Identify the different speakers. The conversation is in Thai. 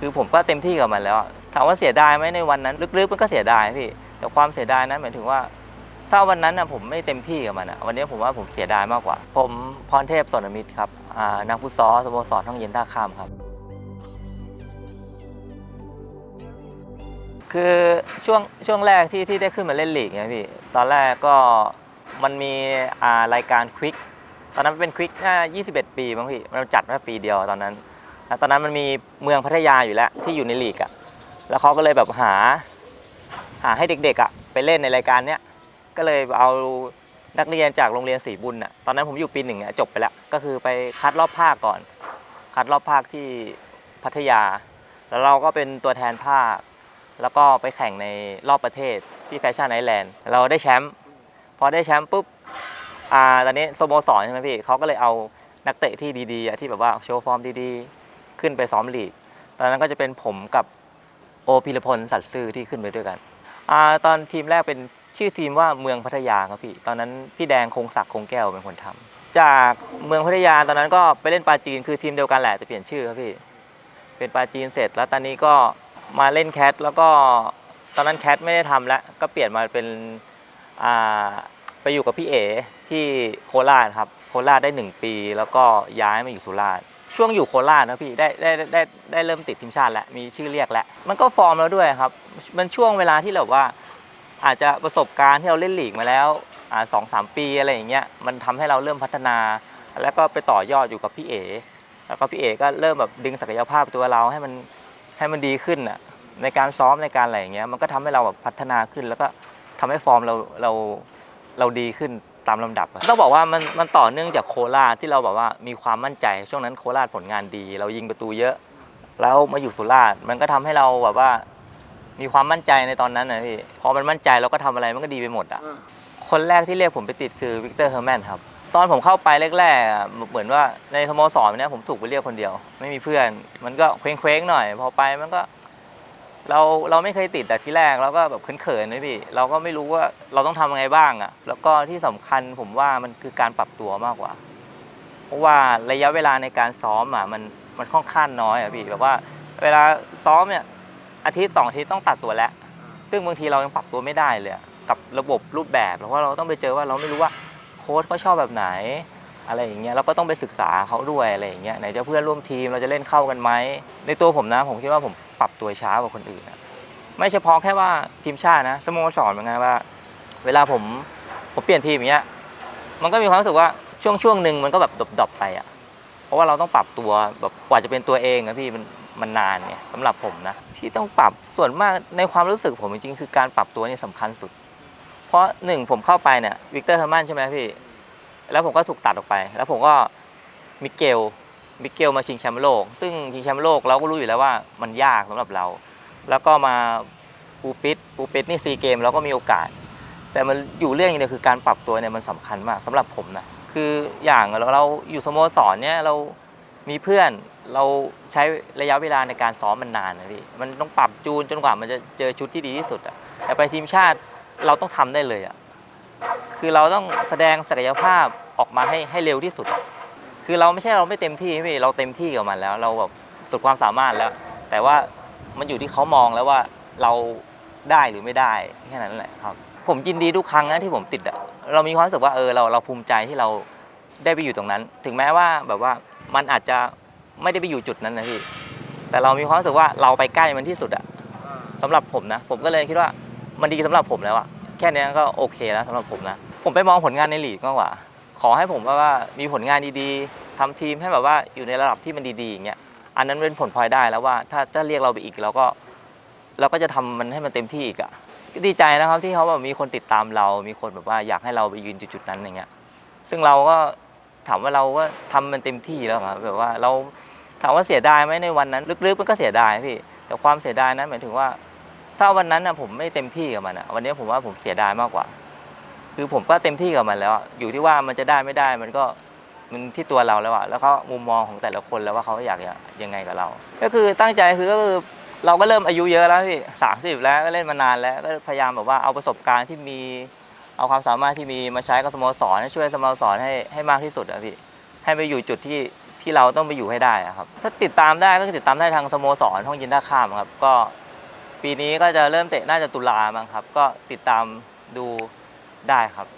Speaker 1: คือผมก็เต็มที่กับมันแล้วถามว่าเสียดายไหมในวันนั้น ลึกๆมันก็เสียดายพี่แต่ความเสียดายนั้นหมายถึงว่า ถ้าวันนั้นนะผมไม่เต็มที่กับมันอะวันนี้ผมว่าผมเสียดายมากกว่า ผมพรเทพสนมิตรครับอ่านักฟุตซอลสโมสรท่องเย็นท่าข้ามครับ คือช่วงช่วงแรกที่ที่ได้ขึ้นมาเล่นลีกเนี่ยพี่ตอนแรกก็มันมีรายการควิกตอนนั้นเป็นควิกน่า21 ปีมั้งพี่มันจัดมาปีเดียวตอนนั้น แล้วตอนนั้นมันมีเมืองพัทยาอยู่แล้วที่อยู่ในลีกอะ่ะแล้วเขาก็เลยแบบหา หาให้เด็กๆอะ่ะไปเล่นในรายการเนี้ยก็เลยเอานักเรียนจากโรงเรียนศรีบุญอะตอนนั้นผมอยู่ปีหนึ่งอะจบไปแล้ว ก็คือไปคัดรอบภาคก่อน คัดรอบภาคที่พัทยา แล้วเราก็เป็นตัวแทนภาค แล้วก็ไปแข่งในรอบประเทศที่แฟชั่นไอแลนด์เราได้แชมป์พอได้แชมป์ปุ๊บอ่าตอนนี้สโมสรใช่ไหมพี่เขาก็เลยเอานักเตะที่ดีๆที่แบบว่าโชว์ฟอร์มดีๆ ขึ้นไปซ้อมลีก ตอนนั้นก็จะเป็นผมกับโอพิรพลสัตย์ซื่อที่ขึ้นไปด้วยกันอตอนทีมแรกเป็นชื่อทีมว่าเมืองพัทยาครับพี่ ตอนนั้นพี่แดงคงศักดิ์คงแก้วเป็นคนทำจากเมืองพัทยาตอนนั้นก็ไปเล่นปาจีนคือทีมเดียวกันแหละจะเปลี่ยนชื่อครับพี่ เป็นปาจีนเสร็จแล้วตอนนี้ก็มาเล่นแคทแล้วก็ตอนนั้นแคทไม่ได้ทำแล้วก็เปลี่ยนมาเป็นไปอยู่กับพี่เอที่โคราชครับ โคราชได้ 1 ปี แล้วก็ย้ายมาอยู่สุราษฎร์ ช่วงอยู่โคราชนะพี่ได้ได้ได้ได้ได้เริ่มติดทีมชาติแล้วมีชื่อเรียกแล้วมันก็ฟอร์มแล้วด้วยครับ มันช่วงเวลาที่เราว่า อาจจะประสบการณ์ที่เราเล่นลีกมาแล้วอ่าสองสามปีอะไรอย่างเงี้ยมันทำให้เราเริ่มพัฒนา แล้วก็ไปต่อยอดอยู่กับพี่เอแล้วก็พี่เอกก็เริ่มแบบดึงศักยภาพตัวเราให้มันให้มันดีขึ้นอะในการซ้อมในการอะไรอย่างเงี้ยมันก็ทำให้เราแบบพัฒนาขึ้น แล้วก็ทำให้ฟอร์มเราเราเราดีขึ้น ตามลำดับอะต้องบอกว่ามันมันต่อเนื่องจากโคราชที่เราแบบว่ามีความมั่นใจ ช่วงนั้นโคราชผลงานดี เรายิงประตูเยอะ แล้วมาอยู่สุราษฎร์มันก็ทำให้เราแบบว่า มีความมั่นใจในตอนนั้นนะพี่พอมันมั่นใจเราก็ทำอะไรมันก็ดีไปหมดอะคนแรกที่เรียกผมไปติดคือวิกเตอร์เฮอร์แมนครับตอนผมเข้าไปแรกๆอะเหมือนว่าในสโมสรเนี่ยผมถูกไปเรียกคนเดียว ไม่มีเพื่อน มันก็เคว้งๆหน่อย พอไปมันก็ เราเราไม่เคยติดแต่ที่แรกเราก็แบบเขินๆนะพี่ เราก็ไม่รู้ว่าเราต้องทำยังไงบ้างอะ แล้วก็ที่สำคัญผมว่ามันคือการปรับตัวมากกว่า เพราะว่าระยะเวลาในการซ้อมอะมันมันค่อนข้างน้อยอะพี่แบบว่าเวลาซ้อมเนี่ยอาทิตย์สองอาทิตย์ต้องตัดตัวแล้ว ซึ่งบางทีเรายังปรับตัวไม่ได้เลยกับระบบรูปแบบเพราะว่าเราต้องไปเจอว่าเราไม่รู้ว่าโค้ชเขาชอบแบบไหน อะไรอย่างเงี้ยเราก็ต้องไปศึกษาเขาด้วยอะไรอย่างเงี้ยไหนจะเพื่อนร่วมทีมเราจะเล่นเข้ากันไหมในตัวผมนะผมคิดว่าผมปรับตัวช้ากว่าคนอื่นนะไม่เฉพาะแค่ว่าทีมชาตินะสโมสรเหมือนกันว่า เวลาผมผมเปลี่ยนทีมอย่างเงี้ยมันก็มีความรู้สึกว่าช่วงช่วงหนึ่งมันก็แบบดรอปๆไปอะเพราะว่าเราต้องปรับตัวแบบกว่าจะเป็นตัวเองนะพี่มันมันนานเนี่ยสำหรับผมนะที่ต้องปรับส่วนมากในความรู้สึกผมจริงๆคือการปรับตัวนี่สำคัญสุด เพราะหนึ่งผมเข้าไปเนี่ยวิกเตอร์เฮอร์แมนใช่ไหมพี่ แล้วผมก็ถูกตัดออกไป แล้วผมก็มิเกลมิเกลมาชิงแชมป์โลก ซึ่งชิงแชมป์โลกเราก็รู้อยู่แล้วว่ามันยากสำหรับเรา แล้วก็มาปูปิดปูปิดนี่ซีเกมเราก็มีโอกาส แต่มันอยู่เรื่องอย่างเดียวคือการปรับตัวเนี่ยมันสำคัญมากสำหรับผมนะคืออย่างเราเราอยู่สโมสรเนี่ยเรามีเพื่อนเราใช้ระยะเวลาในการซ้อมมันนานนะพี่มันต้องปรับจูนจนกว่ามันจะเจอชุดที่ดีที่สุดอะแต่ไปทีมชาติเราต้องทำได้เลยอะ คือเราต้องแสดงศักยภาพออกมาให้ให้เร็วที่สุด คือเราไม่ใช่เราไม่เต็มที่พี่เราเต็มที่กับมันแล้ว เราแบบสุดความสามารถแล้ว แต่ว่ามันอยู่ที่เขามองแล้วว่าเราได้หรือไม่ได้แค่นั้นแหละครับ ผมยินดีทุกครั้งนะที่ผมติดอะเรามีความรู้สึกว่าเออเราเราภูมิใจที่เราได้ไปอยู่ตรงนั้น ถึงแม้ว่าแบบว่ามันอาจจะไม่ได้ไปอยู่จุดนั้นนะพี่แต่เรามีความรู้สึกว่าเราไปใกล้มันที่สุดอะสำหรับผมนะ ผมก็เลยคิดว่ามันดีสำหรับผมแล้วอะแค่นี้ก็โอเคแล้วสำหรับผมนะ ผมไปมองผลงานในลีกมากกว่า ขอให้ผมว่าว่ามีผลงานดีๆทำทีมให้แบบว่าอยู่ในระดับที่มันดีๆอย่างเงี้ยอันนั้นเป็นผลพลอยได้แล้วว่าถ้าจะเรียกเราไปอีกเราก็เราก็จะทำมันให้มันเต็มที่อีกอะก็ดีใจนะครับที่เขาแบบมีคนติดตามเรา มีคนแบบว่าอยากให้เราไปยืนจุดๆนั้นอย่างเงี้ยซึ่งเราก็ถามว่าเราก็ทำมันเต็มที่แล้วครับแบบว่าเราถามว่าเสียดายไหมในวันนั้น ลึกๆมันก็เสียดายพี่แต่ความเสียดายนั้นหมายถึงว่า ถ้าวันนั้นนะผมไม่เต็มที่กับมันอะวันนี้ผมว่าผมเสียดายมากกว่า คือผมก็เต็มที่กับมันแล้วอะอยู่ที่ว่ามันจะได้ไม่ได้มันก็มันที่ตัวเราแล้วอะแล้วก็มุมมองของแต่ละคนแล้วว่าเขาอยากจะยังไงกับเรา ก็คือตั้งใจคือก็คือเราก็เริ่มอายุเยอะแล้วพี่สามสิบแล้วก็เล่นมานานแล้วก็พยายามแบบว่าเอาประสบการณ์ที่มี เอาความสามารถที่มีมาใช้กับสโมสรช่วยสโมสรให้ให้มากที่สุดอะพี่ให้ไปอยู่จุดที่ที่เราต้องไปอยู่ให้ได้ครับ ถ้าติดตามได้ก็ติดตามได้ทางสโมสรห้องยินท่าข้ามครับ ก็ปีนี้ก็จะเริ่มเตะน่าจะตุลามั้งครับ ก็ติดตามดู ได้ครับ